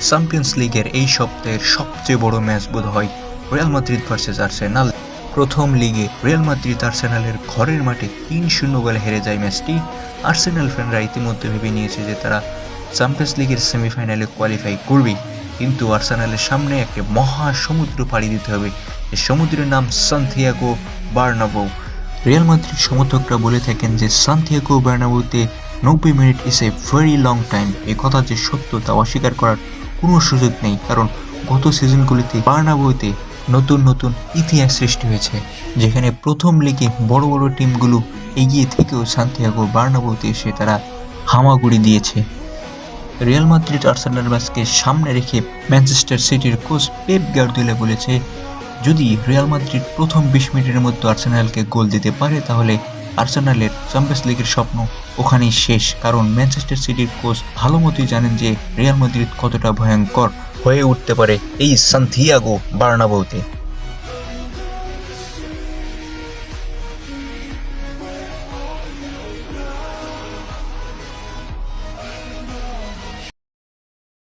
Champions লিগের এই সপ্তাহের সবচেয়ে বড় ম্যাচ বোধ হয় রিয়াল মাদ্রিদ ভার্সেস আর্সেনাল প্রথম লিগে রিয়াল মাদ্রিদ আর্সেনালের ঘরের মাঠে তিন শূন্য গোলে হেরে যায় ম্যাচটি। আর্সেনাল ফ্যানরা ইতিমধ্যে ভেবে নিয়েছে যে তারা চ্যাম্পিয়ন্স লিগের সেমিফাইনালে কোয়ালিফাই করবেই। কিন্তু আর্সেনালের সামনে একটা মহা সমুদ্র পাড়ি দিতে হবে। এই সমুদ্রের নাম সান্থিয়াগো বার্নাবো রিয়াল মাদ্রিদ সমর্থকরা বলে থাকেন যে সান্থিয়াগো বার্নাবোতে নব্বই minute is a very long time এ কথা যে সত্য তা অস্বীকার করার কোনো সুযোগ নেই, কারণ গত সিজনগুলিতে বার্নাবোতে নতুন নতুন ইতিহাস সৃষ্টি হয়েছে, যেখানে প্রথম লিগে বড় বড় টিমগুলো এগিয়ে থেকেও সান্থিয়াগো বার্নাবোতে এসে তারা হামাগুড়ি দিয়েছে। রিয়াল মাদ্রিদ আর্সেনাল ম্যাচকে সামনে রেখে ম্যানচেস্টার সিটির কোচ পেপ গার্দিওলা বলেছে, যদি রিয়াল মাদ্রিদ প্রথম বিশ মিনিটের মধ্যে আর্সেনালকে গোল দিতে পারে, তাহলে আর্সেনালের চ্যাম্পিয়ন্স লিগের স্বপ্ন ওখানেই শেষ। কারণ ম্যানচেস্টার সিটির কোচ ভালো মতোই জানেন যে রিয়াল মাদ্রিদ কতটা ভয়ঙ্কর হয়ে উঠতে পারে এই সান্থিয়াগো বার্নাবোতে